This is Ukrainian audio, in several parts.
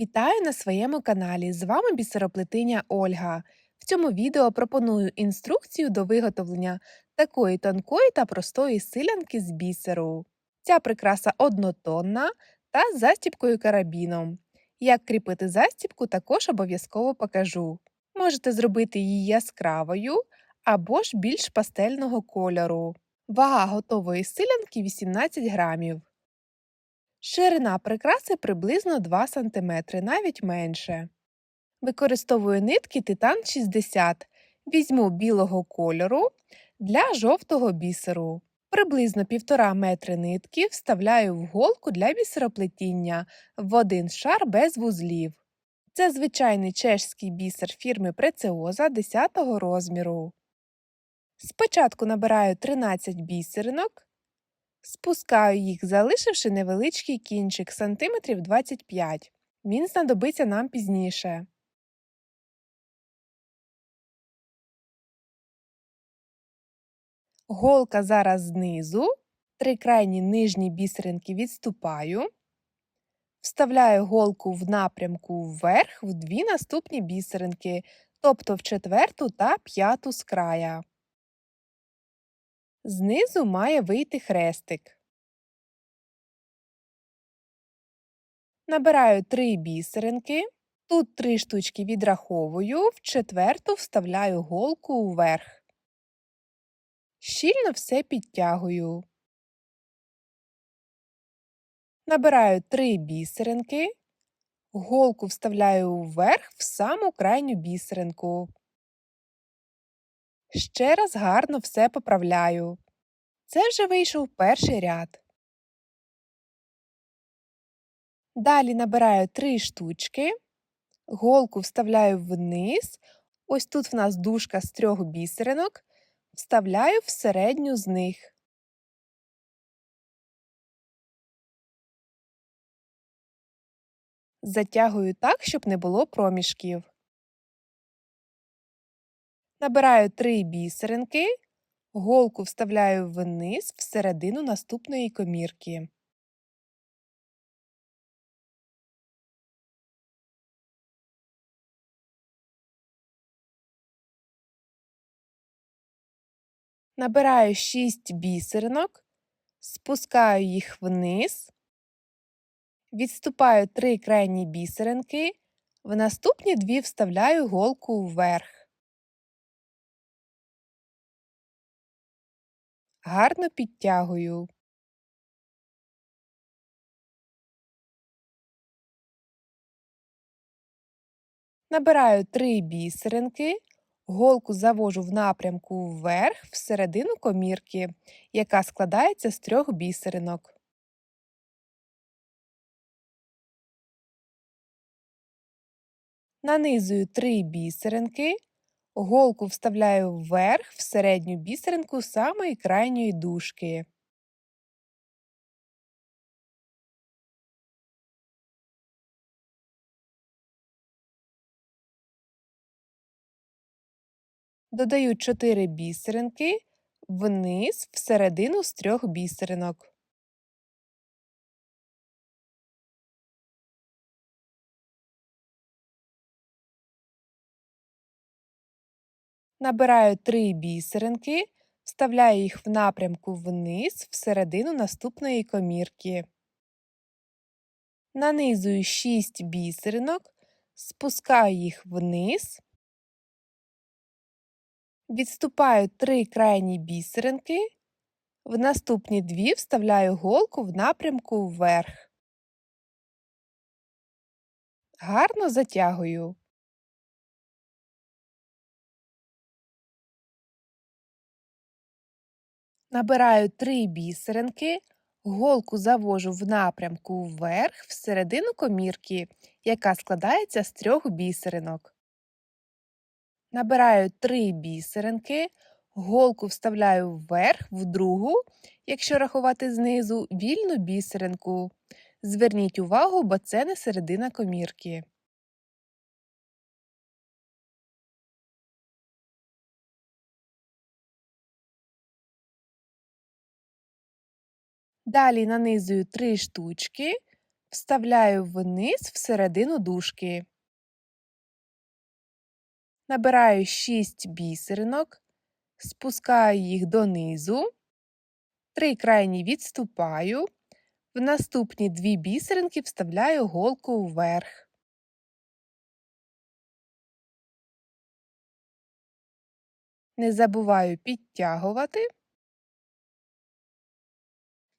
Вітаю на своєму каналі! З вами бісероплетиня Ольга. В цьому відео пропоную інструкцію до виготовлення такої тонкої та простої силянки з бісеру. Ця прикраса однотонна та з застібкою карабіном. Як кріпити застібку, також обов'язково покажу. Можете зробити її яскравою або ж більш пастельного кольору. Вага готової силянки 18 грамів. Ширина прикраси приблизно 2 см, навіть менше. Використовую нитки Титан 60. Візьму білого кольору для жовтого бісеру. Приблизно 1,5 метри нитки вставляю в голку для бісероплетіння в один шар без вузлів. Це звичайний чешський бісер фірми Прецеоза 10 розміру. Спочатку набираю 13 бісеринок. Спускаю їх, залишивши невеличкий кінчик сантиметрів 25 Він знадобиться нам пізніше. Голка зараз знизу, три крайні нижні бісеринки відступаю, вставляю голку в напрямку вверх в дві наступні бісеринки, тобто в четверту та п'яту з края. Знизу має вийти хрестик. Набираю три бісеринки. Тут три штучки відраховую, в четверту вставляю голку вверх. Щільно все підтягую. Набираю три бісеринки, голку вставляю вверх в саму крайню бісеринку. Ще раз гарно все поправляю. Це вже вийшов перший ряд. Далі набираю три штучки, голку вставляю вниз. Ось тут в нас дужка з трьох бісеринок, вставляю в середню з них. Затягую так, щоб не було проміжків. Набираю три бісеринки, голку вставляю вниз всередину наступної комірки. Набираю 6 бісеринок, спускаю їх вниз, відступаю три крайні бісеринки, в наступні дві вставляю голку вверх. Гарно підтягую. Набираю три бісеринки, голку завожу в напрямку вверх всередину комірки, яка складається з трьох бісеринок. Нанизую три бісеринки, Голку вставляю вверх в середню бісеринку самої крайньої дужки. Додаю 4 бісеринки вниз всередину з трьох бісеринок. Набираю три бісеринки, вставляю їх в напрямку вниз всередину наступної комірки. Нанизую 6 бісеринок, спускаю їх вниз, відступаю три крайні бісеринки, в наступні дві вставляю голку в напрямку вверх. Гарно затягую. Набираю три бісеринки, голку завожу в напрямку вверх всередину комірки, яка складається з трьох бісеринок. Набираю три бісеринки, голку вставляю вверх в другу, якщо рахувати знизу, вільну бісеринку. Зверніть увагу, бо це не середина комірки. Далі нанизую три штучки, Вставляю вниз всередину дужки. Набираю 6 бісеринок, спускаю їх донизу, три крайні відступаю, в наступні дві бісеринки вставляю голку вверх. Не забуваю підтягувати.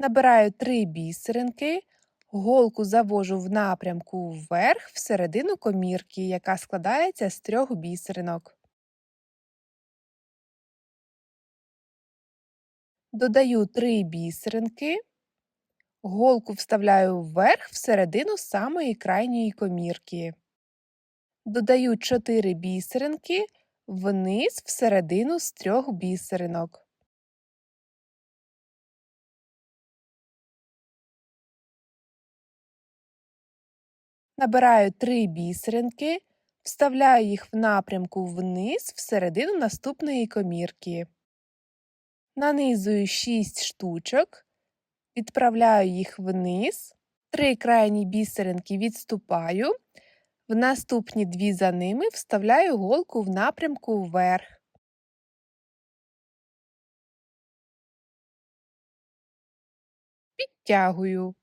Набираю три бісеринки, голку завожу в напрямку вверх всередину комірки, яка складається з трьох бісеринок. Додаю три бісеринки, голку вставляю вверх всередину самої крайньої комірки. Додаю 4 бісеринки вниз всередину з трьох бісеринок. Набираю 3 бісеринки, вставляю їх в напрямку вниз всередину наступної комірки. Нанизую 6 штучок, відправляю їх вниз, 3 крайні бісеринки відступаю, в наступні дві за ними вставляю голку в напрямку вверх. Підтягую.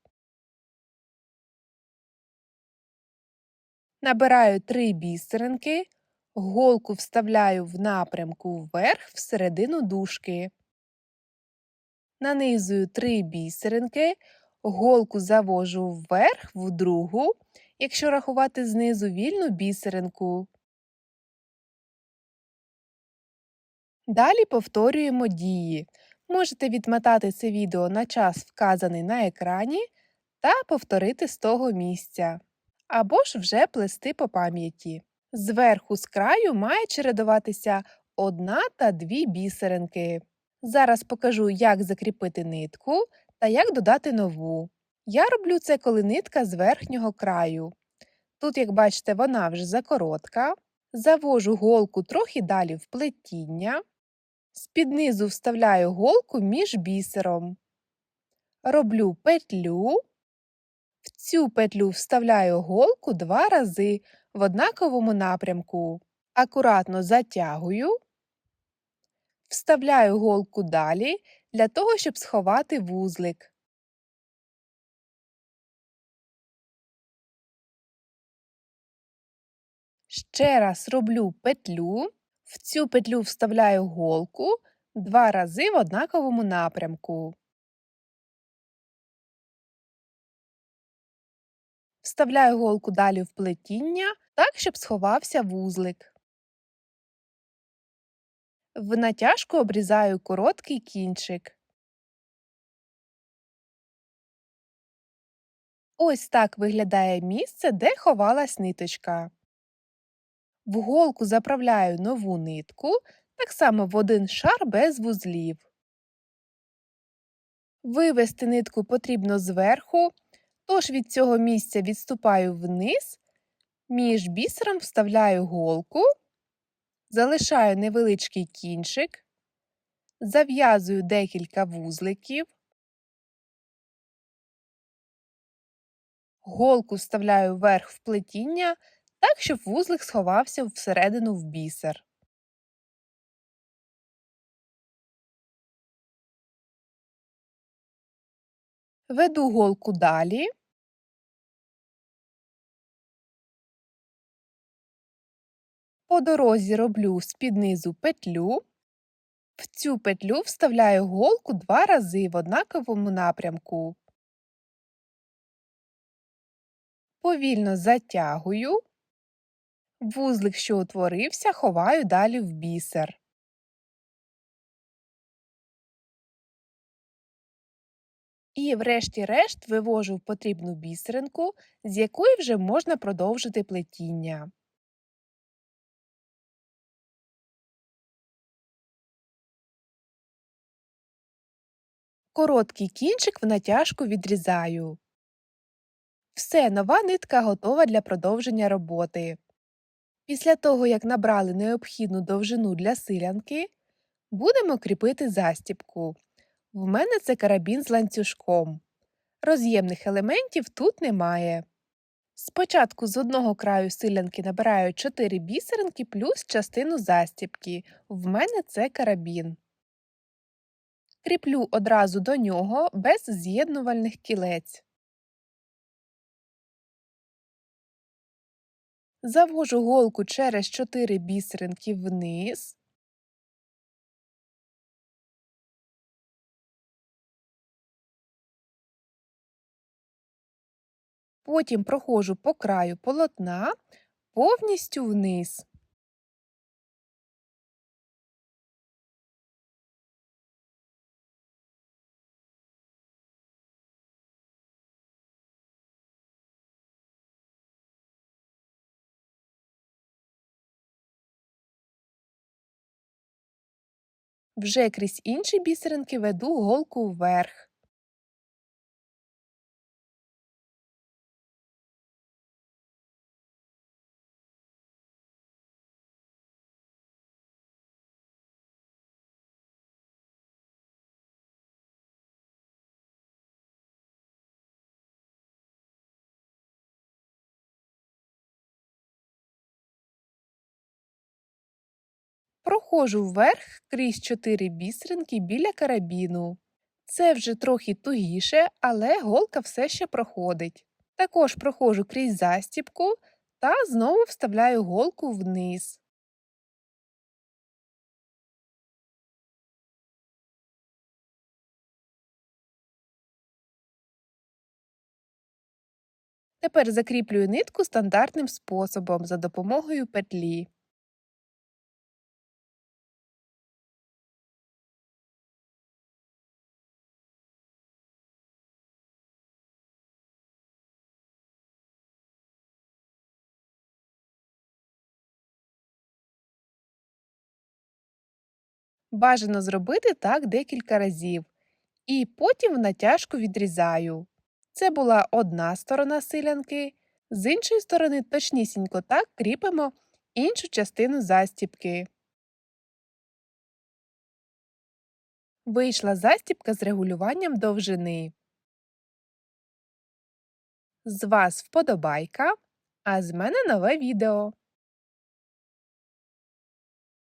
Набираю 3 бісеринки, голку вставляю в напрямку вверх всередину дужки. Нанизую 3 бісеринки, голку завожу вверх в другу, якщо рахувати знизу вільну бісеринку. Далі повторюємо дії. Можете відмотати це відео на час, вказаний на екрані, та повторити з того місця. Або ж вже плести по пам'яті. Зверху з краю має чередуватися одна та дві бісеринки. Зараз покажу, як закріпити нитку та як додати нову. Я роблю це, коли нитка з верхнього краю. Тут, як бачите, вона вже закоротка. Завожу голку трохи далі в плетіння. З-під низу вставляю голку між бісером. Роблю петлю. В цю петлю вставляю голку два рази в однаковому напрямку. Акуратно затягую, вставляю голку далі для того, щоб сховати вузлик. Ще раз роблю петлю, в цю петлю вставляю голку два рази в однаковому напрямку. Вставляю голку далі в плетіння, так, щоб сховався вузлик. В натяжку обрізаю короткий кінчик. Ось так виглядає місце, де ховалась ниточка. В голку заправляю нову нитку, так само в один шар без вузлів. Вивести нитку потрібно зверху, тож від цього місця відступаю вниз, між бісером вставляю голку, залишаю невеличкий кінчик, зав'язую декілька вузликів, голку вставляю вверх в плетіння так, щоб вузлик сховався всередину в бісер. Веду голку далі. По дорозі роблю з-під низу петлю. В цю петлю вставляю голку два рази в однаковому напрямку. Повільно затягую. Вузлик, що утворився, ховаю далі в бісер. І, врешті-решт, вивожу потрібну бісеринку, з якої вже можна продовжити плетіння. Короткий кінчик в натяжку відрізаю. Все, нова нитка готова для продовження роботи. Після того, як набрали необхідну довжину для силянки, будемо кріпити застібку. В мене це карабін з ланцюжком. Роз'ємних елементів тут немає. Спочатку з одного краю силянки набираю 4 бісеринки плюс частину застібки. В мене це карабін. Кріплю одразу до нього без з'єднувальних кілець. Завожу голку через 4 бісеринки вниз. Потім проходжу по краю полотна повністю вниз. Вже крізь інші бісеринки веду голку вверх. Проходжу вверх крізь 4 бісеринки біля карабіну. Це вже трохи тугіше, але голка все ще проходить. Також проходжу крізь застібку та знову вставляю голку вниз. Тепер закріплюю нитку стандартним способом за допомогою петлі. Бажано зробити так декілька разів. І потім натяжку відрізаю. Це була одна сторона силянки, з іншої сторони точнісінько так кріпимо іншу частину застібки. Вийшла застібка з регулюванням довжини. З вас вподобайка, а з мене нове відео.